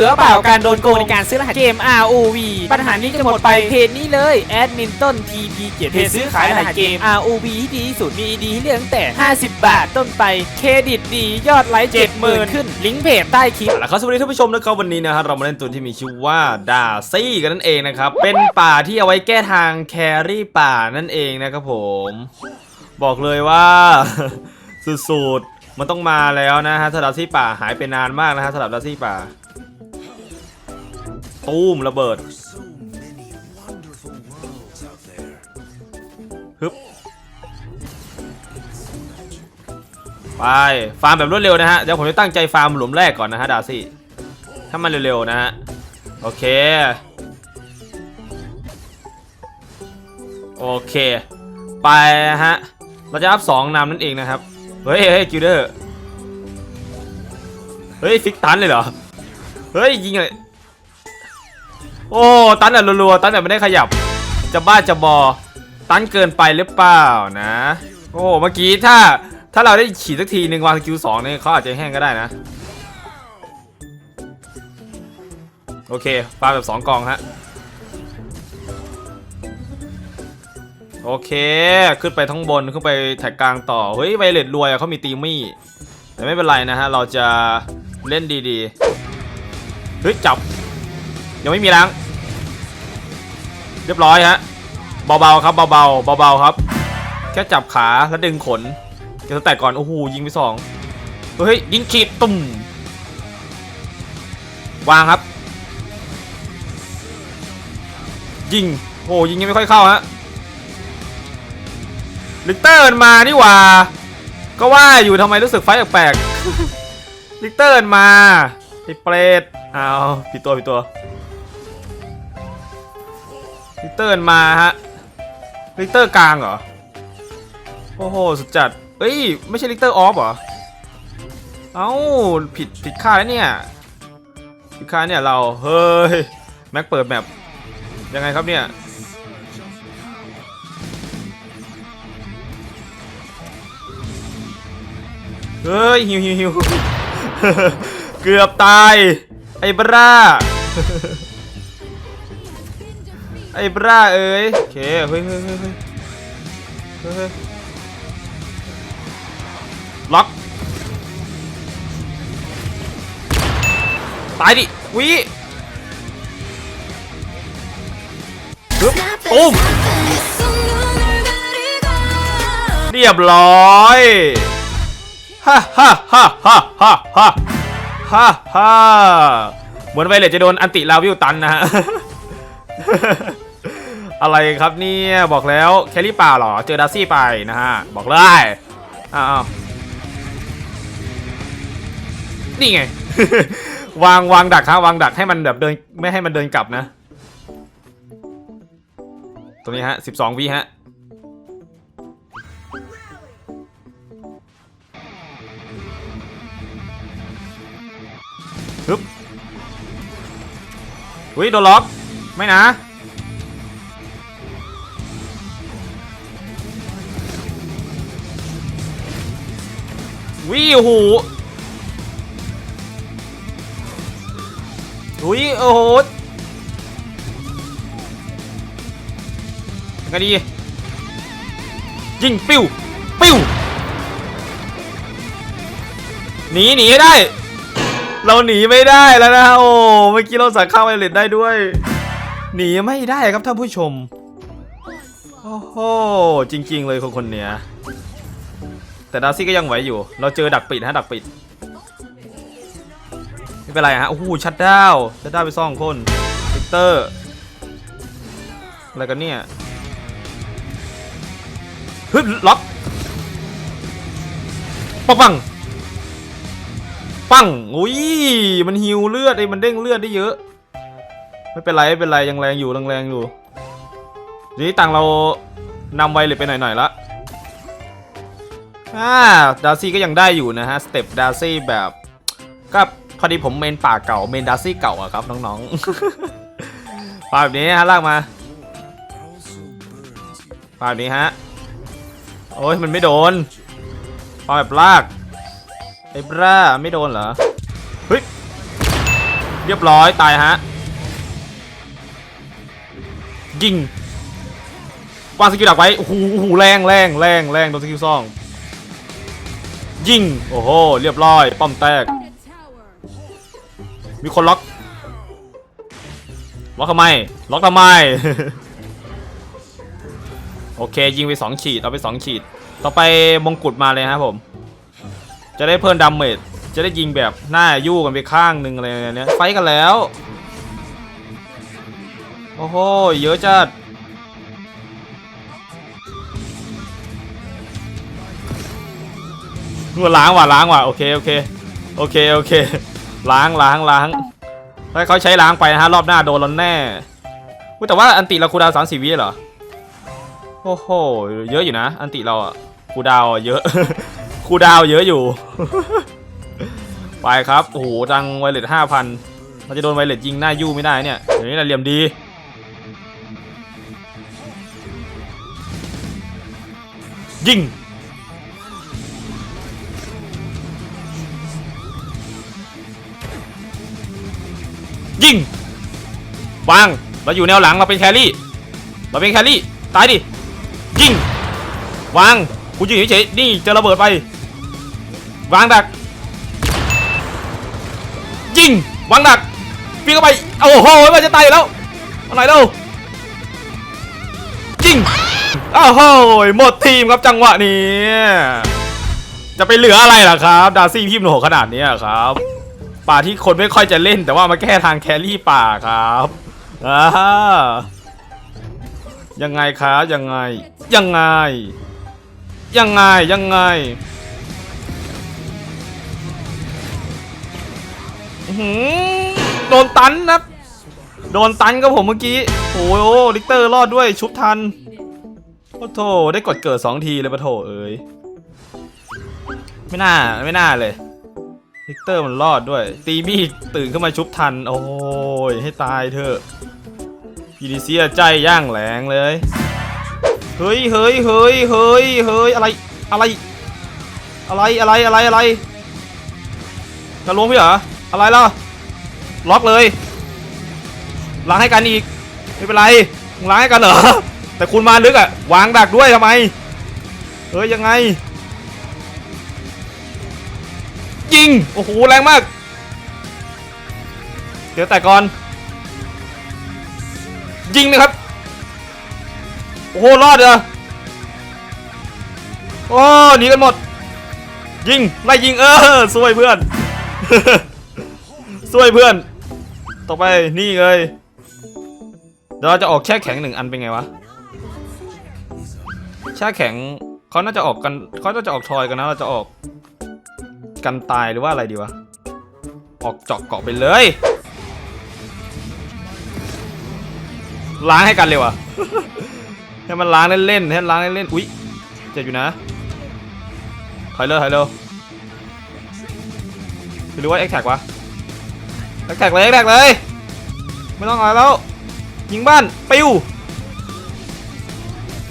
บื่อเปล่าการโดนโกงในการซื้อรหัสเกม ROV ปัญหานี้จะหมดไปเพจนี้เลยแอดมินต้น TP เกียรติเพจซื้อขายรหัสเกม ROV ที่ดีที่สุดมีดีให้เลือกตั้งแต่ 50 บาทต้นไปเครดิตดียอดไลค์70,000ขึ้น ลิงก์เพจใต้คลิป แล้วครับสวัสดีท่านผู้ชมนะครับวันนี้นะฮะเรามาเล่นตัวที่มีชื่อว่าดาซี่กันนั่นเองนะครับ เป็นป่าที่เอาไว้แก้ทางแครี่ป่านั่นเองนะครับผม บอกเลยว่าสุดๆมันต้องมาแล้วนะฮะสำหรับดาซี่ป่าหายไปนานมากนะฮะสำหรับดาซี่ป่า ตูมระเบิดฮึบไป ฟาร์มแบบรวดเร็วนะฮะ เดี๋ยวผมจะตั้งใจฟาร์มหลุมแรกก่อนนะฮะดาซี่ ถ้ามันเร็วๆนะฮะ โอเค โอเค ไปฮะ เราจะอัพสองนำนั่นเองนะครับ เฮ้ยเฮ้ยกิลเดอร์ เฮ้ยฟิกตันเลยเหรอ เฮ้ยยิงเลย โอ้ตันแบบรัวๆตันแบบไม่ได้ขยับ จะบ้าจะบอ ตันเกินไปหรือเปล่านะ โอ้เมื่อกี้ถ้าถ้าเราได้ฉีดสักทีหนึ่งวางสกิลสองเนี่ยเขาอาจจะแห้งก็ได้นะ โอเคฟาร์มแบบสองกองฮะโอเค ขึ้นไปทั้งบน ขึ้นไปแท็กกลางต่อ เฮ้ย ไวเลตรวยอะเขามีตีมี่ แต่ไม่เป็นไรนะฮะ เราจะเล่นดีๆ เฮ้ย จับ ยังไม่มีล้าง เรียบร้อยฮะเบาๆครับเบาๆเบาๆครับ แค่จับขาแล้วดึงขนเดี๋ยวแต่ก่อนโอ้โหยิงไปสองเฮ้ยยิงขีดตุ่มวางครับยิงโอ้โหยิงยังไม่ค่อยเข้าฮะลิกเตอร์มานี่หว่า ก็ว่าอยู่ทำไมรู้สึกไฟแปลกลิกเตอร์มาไอ้เปรตอ้าวผิดตัวผิดตัว ลิเตอร์มาฮะลิเตอร์กลางเหรอ โอ้โห สุดจัดเอ้ย ไม่ใช่ลิเตอร์ออฟเหรอ เอ้า ผิดผิดค่ายแล้วเนี่ย ผิดค่ายเนี่ยเรา เฮ้ย แม็กเปิดแมปยังไงครับเนี่ย เฮ้ย หิวหิวหิวเกือบตาย ไอ้บรา ไอ้บราเอ้ยโอเคเฮ้ยเฮ้ยเฮ้ยเฮ้ยเฮ้ยเฮ้ยล็อกตายดิวิฮึบตุ้มเรียบร้อยฮ่าฮ่าฮ่าฮ่าฮ่าฮ่าฮ่าฮ่าเหมือนไวเลตจะโดนอันติลาวิวตันนะฮะ อะไรครับเนี่ยบอกแล้วแครี่ป่าเหรอ เจอดาซี่ไปนะฮะ บอกเลยอ้าวนี่ไง วางวางดักฮะวางดักให้มันแบบเดินไม่ให้มันเดินกลับนะ ตรงนี้ฮะ12วิฮะฮึบอุ้ยโดนล็อก ไม่นะ วิโอ้โหอุ้ยโอ้โหยังไงดียิงปิ้วปิ้วหนีหนีได้ เราหนีไม่ได้แล้วนะโอ้เมื่อกี้เราสั่งเข้าไวเลตได้ด้วย หนีไม่ได้ครับท่านผู้ชม โอ้โหจริง ๆ เลยคนคนเนี้ย แต่ดาซี่ก็ยังไหวอยู่ เราเจอดักปิดฮะดักปิด ไม่เป็นไรฮะ โอ้โห ชัดดาว ชัดดาวไปซ่องคนวิกเตอร์ อะไรกันเนี่ยฮึบล็อกปังปังปังอุ้ย มันฮิวเลือดไอ้มันเด้งเลือดได้เยอะ ไม่เป็นไรไม่เป็นไรยังแรงอยู่ยังแรงอยู่ทีนี้ตังเรานำไวเลยไปหน่อยๆละ อ่าดาซี่ก็ยังได้อยู่นะฮะ สเต็ปดาซี่แบบก็พอดีผมเมนป่าเก่าเมนดาซี่เก่าอะครับน้องๆป่าแบบนี้ฮะลากมาป่าแบบนี้ฮะ โอ้ยมันไม่โดนป่าแบบลากไอ้บราไม่โดนเหรอ เฮ้ย เรียบร้อยตายฮะ ยิงวางสกิลดักไว้ โอ้โหโอ้โหแรงแรงแรงแรงโดนสกิลซ่อง ยิง โอ้โห เรียบร้อย ป้อมแตก มีคนล็อก ล็อกทำไม ล็อกทำไม โอเค ยิงไป 2 ขีด เอาไป 2 ขีด ต่อไปมงกุฎมาเลยครับผม จะได้เพิ่มดาเมจ จะได้ยิงแบบหน้ายู่กันไปข้างหนึ่งอะไรเนี้ย ไฟกันแล้ว โอ้โห เยอะจัด นัวล้างว่ะล้างว่ะโอเคโอเคโอเคโอเค ล้างล้างล้างถ้าเขาใช้ล้างไปนะฮะรอบหน้าโดนเราแน่แต่ว่าอันติเราคูดาวสามสี่วิเหรอโอ้โหเยอะอยู่นะ อันติเราอะคูดาวเยอะคูดาวเยอะอยู่ ไปครับโอ้โหจังไวเลตห้าพันเราจะโดนไวเลตยิงหน้ายู่ไม่ได้เนี่ยเดี๋ยวนี้เราเหลี่ยมดียิง ยิงวางเราอยู่แนวหลังเราเป็นแครี่เราเป็นแครี่ตายดิยิงวางกูยู่เฉยๆนี่จะระเบิดไป วางดักยิงวางดักวิ่งเข้าไปโอ้โหมันจะตายแล้วอะไรเล่ายิงโอ้โหหมดทีมครับจังหวะนี้ จะไปเหลืออะไรล่ะครับ ดาซี่พิมพ์โหนขนาดนี้ครับ ป่าที่คนไม่ค่อยจะเล่น แต่ว่ามาแก้ทางแครี่ป่าครับอ่ายังไงครับยังไง ยังไง ยังไงยังไงหือโดนตันนะโดนตันกับผมเมื่อกี้โอ้โหลิกเตอร์รอดด้วยชุบทันโอ้โถได้กดเกิดสองทีเลยปะโถเอ้ยไม่น่าไม่น่าเลย ลิกเตอร์มันรอดด้วย ตีมี่ตื่นขึ้นมาชุบทัน โอ้ย ให้ตายเถอะพีดีเซียใจย่างแหลงเลย เฮ้ยเฮ้ยเฮ้ยเฮ้ยเฮ้ยอะไร อะไร อะไร อะไร อะไร อะไรจะลวงพี่เหรอ อะไรล่ะ ล็อกเลยล้างให้กันอีก ไม่เป็นไรมึงล้างให้กันเหรอ แต่คุณมาลึกอะวางดักด้วยทำไมเฮ้ยยังไง ยิง โอ้โห แรงมาก เดี๋ยวแต่ก่อน ยิงนะครับ โอ้โห รอดเหรอโอ้หนีกันหมด ยิง ไล่ยิงเออสวยเพื่อนสวยเพื่อน ต่อไปนี่เลยเดี๋ยวเราจะออกแช่แข็งหนึ่งอันเป็นไงวะ แช่แข็งเขาน่าจะออกกันเขาน่าจะออกทอยกันนะ เราจะออก กันตายหรือว่าอะไรดีวะ ออกเจาะเกาะไปเลย ล้างให้กันเลยวะให้มันล้างเล่นๆให้มันล้างเล่นๆอุ๊ยเจ็บอยู่นะถอยเลยถอยเร็วหรือว่าเอ็กแท็กวะเอ็กแท็กเลยเอ็กแท็กเลย ไม่ต้องอะไรแล้ว ยิงบ้านปิว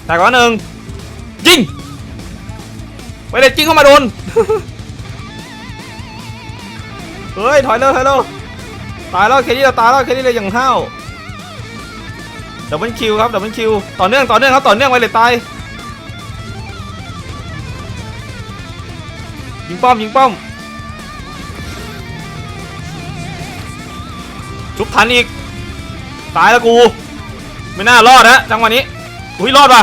แตกก่อนหนึ่งยิงไปเลยยิงเข้ามาโดน เฮ้ยถอยเร็วถอยเร็วตายแล้วเคที่เราตายแล้วเคที่เลยอย่างห้าวดับเบิลคิวครับดับเบิลคิวต่อเนื่องต่อเนื่องครับต่อเนื่องไว้เลยตายยิงป้อมยิงป้อมชุบทันอีกตายแล้วกู ไม่น่ารอดนะจังหวะนี้อุ้ยรอดป่ะ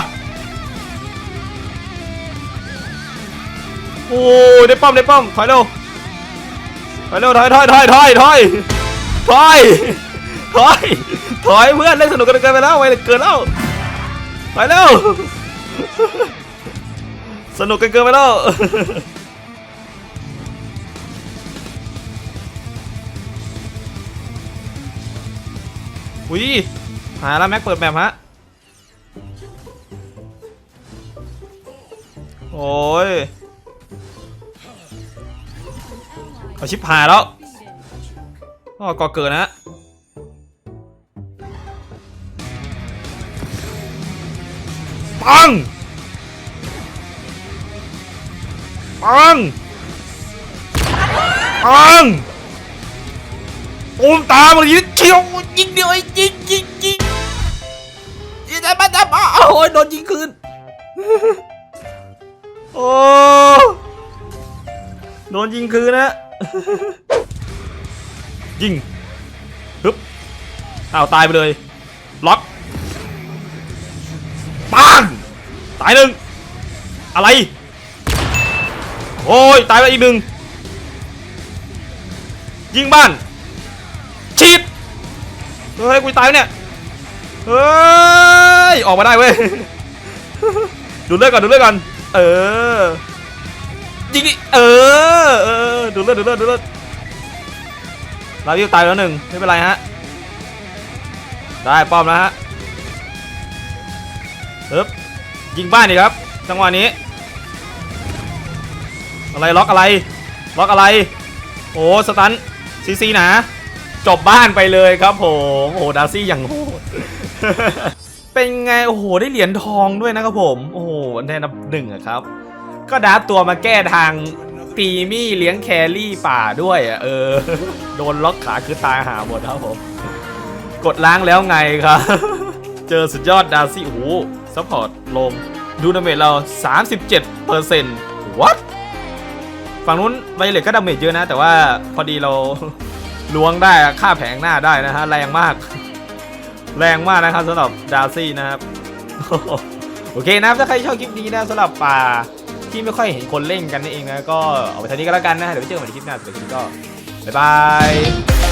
โอ้ยได้ป้อมได้ป้อมถอยเร็ว ถอยเร็วถอยถอยถอยถอยถอยถอยถอยถอยเพื่อนเล่นสนุกกันเกินไปแล้วไปเกินแล้วถอยเร็วสนุกกันเกินไปแล้วอุ้ยหาแล้วแม็กเปิดแบบฮะโอ้ย เอาชิปหายแล้วก็ก่อเกิดนะ ปัง ปัง ปังตูมตามมายิงเชียวยิงเดียวไอ้ยิงยิงยิงยิงได้ปะได้ปะโอ้ยโดนยิงคืนโอ้โดนยิงคืนนะ ยิงฮึบอ้าวตายไปเลยล็อกปังตายหนึ่งอะไรโอ้ยตายไปอีกหนึ่งยิงบ้านฉีดเฮ้ยกูตายเนี่ยเฮ้ยออกมาได้เว้ยดูเลือดก่อนดูเลือดก่อนเออ ยิงดิเออเออดูเลือดดูเลือดดูเลือดลาวิวตายแล้วหนึ่งไม่เป็นไรฮะได้ป้อมแล้วฮะปึ๊บยิงบ้านดีครับจังหวะนี้ อะไรล็อกอะไรล็อกอะไรโอ้สตันซีซีหนาจบบ้านไปเลยครับผมโอ้โหดาซี่อย่างโหดเป็นไงโอ้โหได้เหรียญทองด้วยนะครับผม โอ้โหในอันดับหนึ่งอะครับ ก็ดับตัวมาแก้ทางตีมี่เลี้ยงแครี่ป่าด้วยอะเออ โดนล็อกขาคือตายหาหมดครับผม กดล้างแล้วไงครับ เจอสุดยอดดาร์ซี่โอ้โหซัพพอร์ตลง ดูดาเมจเรา 37เปอร์เซ็นต์ what ฝั่งนู้นไวเลตก็ดาเมจเยอะนะ แต่ว่าพอดีเราล้วงได้อะฆ่าแผงหน้าได้นะฮะ แรงมาก แรงมากนะครับสำหรับดาร์ซี่นะครับ โอเคนะครับ ถ้าใครชอบคลิปนี้นะสำหรับป่า ที่ไม่ค่อยเห็นคนเล่นกันนี่เองนะ ก็เอาไปเท่านี้ก็แล้วกันนะ เดี๋ยวไปเจอกันใหม่ในคลิปหน้าสำหรับคลิปนี้ก็บ๊ายบาย